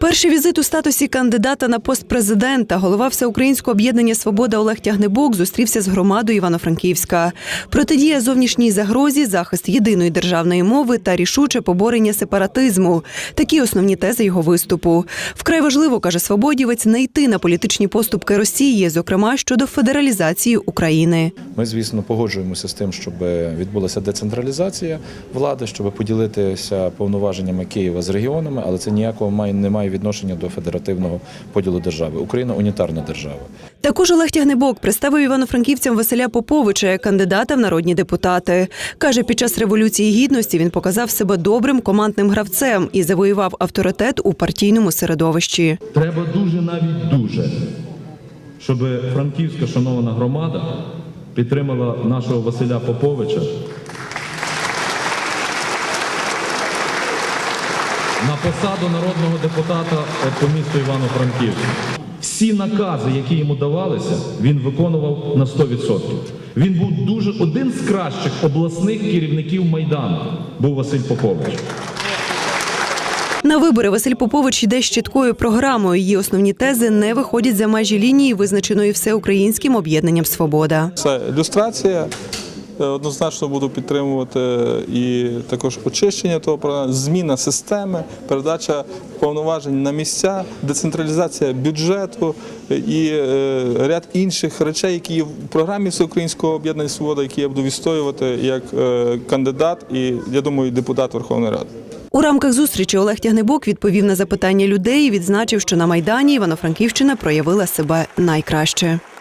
Перший візит у статусі кандидата на пост президента голова Всеукраїнського об'єднання Свобода Олег Тягнебок зустрівся з громадою Івано-Франківська. Протидія зовнішній загрозі, захист єдиної державної мови та рішуче поборення сепаратизму. Такі основні тези його виступу. Вкрай важливо, каже свободівець, не йти на політичні поступки Росії, зокрема щодо федералізації України. Ми, звісно, погоджуємося з тим, щоб відбулася децентралізація влади, щоб поділитися повноваженнями Києва з регіонами, але це ніякого має не має відношення до федеративного поділу держави. Україна унітарна держава. Також Олег Тягнебок представив івано-франківцям Василя Поповича як кандидата в народні депутати. Каже, під час революції гідності він показав себе добрим командним гравцем і завоював авторитет у партійному середовищі. Треба дуже навіть дуже, щоб франківська шанована громада підтримала нашого Василя Поповича на посаду народного депутата по місту Івано-Франківську. Всі накази, які йому давалися, він виконував на 100%. Він був дуже один з кращих обласних керівників Майдану, був Василь Попович. На вибори Василь Попович йде з чіткою програмою. Її основні тези не виходять за межі лінії, визначеної всеукраїнським об'єднанням Свобода. Це ілюстрація. Е, Однозначно буду підтримувати і також очищення того програму, зміна системи, передача повноважень на місця, децентралізація бюджету і е, ряд інших речей, які є в програмі Всеукраїнського об'єднання Свобода, які я буду відстоювати як е, кандидат і я думаю, депутат Верховної Ради. У рамках зустрічі Олег Тягнебок відповів на запитання людей і відзначив, що на майдані Івано-Франківщина проявила себе найкраще.